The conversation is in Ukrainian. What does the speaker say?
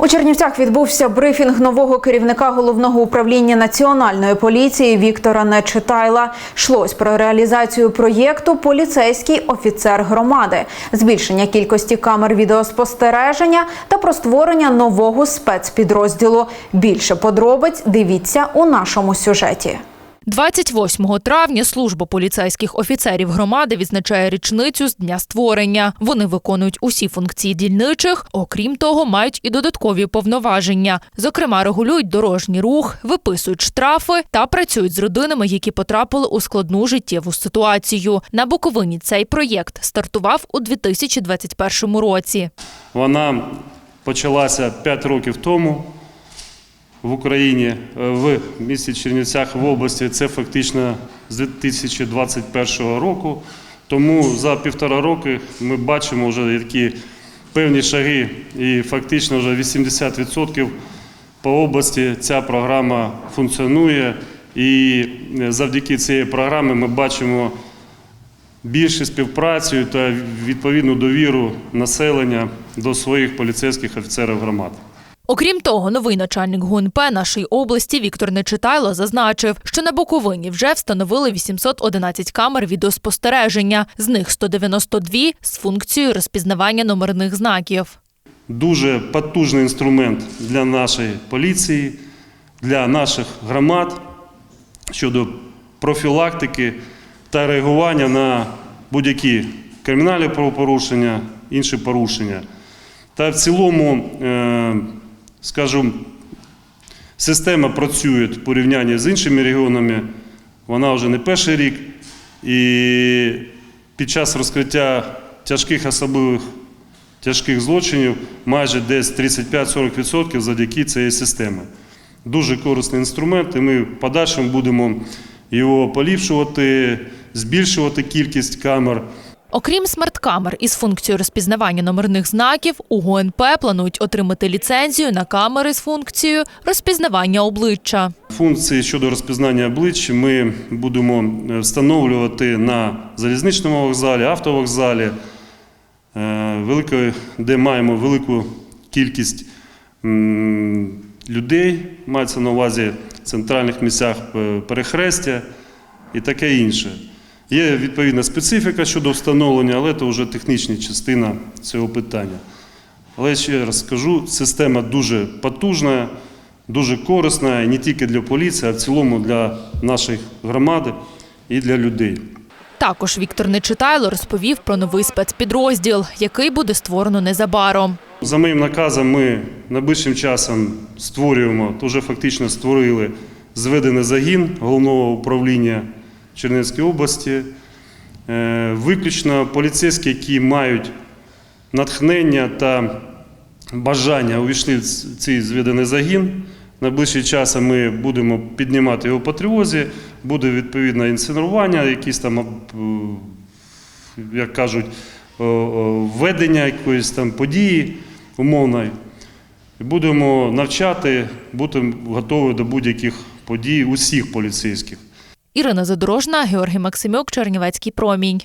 У Чернівцях відбувся брифінг нового керівника головного управління національної поліції Віктора Нечитайла. Йшлось про реалізацію проєкту Поліцейський офіцер громади, збільшення кількості камер відеоспостереження та про створення нового спецпідрозділу. Більше подробиць дивіться у нашому сюжеті. 28 травня служба поліцейських офіцерів громади відзначає річницю з дня створення. Вони виконують усі функції дільничих, окрім того, мають і додаткові повноваження. Зокрема, регулюють дорожній рух, виписують штрафи та працюють з родинами, які потрапили у складну життєву ситуацію. На Буковині цей проєкт стартував у 2021 році. Вона почалася 5 років тому в Україні, е, в місті Чернівцях в області. Це фактично з 2021 року. Тому за півтора роки ми бачимо вже які певні шаги, і фактично вже 80% по області ця програма функціонує. І е, завдяки цієї програми ми бачимо більше співпрацю та відповідну довіру населення до своїх поліцейських офіцерів громад. Окрім того, новий начальник ГУНП нашої області Віктор Нечитайло зазначив, що на Буковині вже встановили 811 камер відеоспостереження, з них 192 з функцією розпізнавання номерних знаків. Дуже потужний інструмент для нашої поліції, для наших громад щодо профілактики та реагування на будь-які кримінальні правопорушення, інші порушення. Та в цілому, е, скажімо, система працює в порівнянні з іншими регіонами. Вона вже не перший рік. І під час розкриття тяжких особливих тяжких злочинів майже десь 35-40% завдяки цієї системи. Дуже корисний інструмент, і ми в подальшому будемо його поліпшувати, збільшувати кількість камер. Окрім смарт-камер із функцією розпізнавання номерних знаків, у ГУНП планують отримати ліцензію на камери з функцією розпізнавання обличчя. Функції щодо розпізнання облич ми будемо е, встановлювати на залізничному вокзалі, автовокзалі, е, де маємо велику кількість людей, мається на увазі центральних місцях е, перехрестя і таке інше. Є відповідна специфіка щодо встановлення, але це вже технічна частина цього питання. Але ще раз скажу, система дуже потужна, дуже корисна не тільки для поліції, а в цілому для нашої громади і для людей. Також Віктор Нечитайло розповів про новий спецпідрозділ, який буде створено незабаром. За моїм наказом ми найближчим часом створюємо, то вже фактично створили зведений загін головного управління Чернівської області. Е, Виключно поліцейські, які мають натхнення та бажання увійшли в цей зведений загін. Найближчим часом ми будемо піднімати його по тривозі, буде відповідне інсценування, якісь там, е, як кажуть, введення якоїсь там події умовної. Будемо навчати, бути готові до будь-яких подій усіх поліцейських. Ірина Задорожна, Георгій Максимюк, Чернівецький промінь.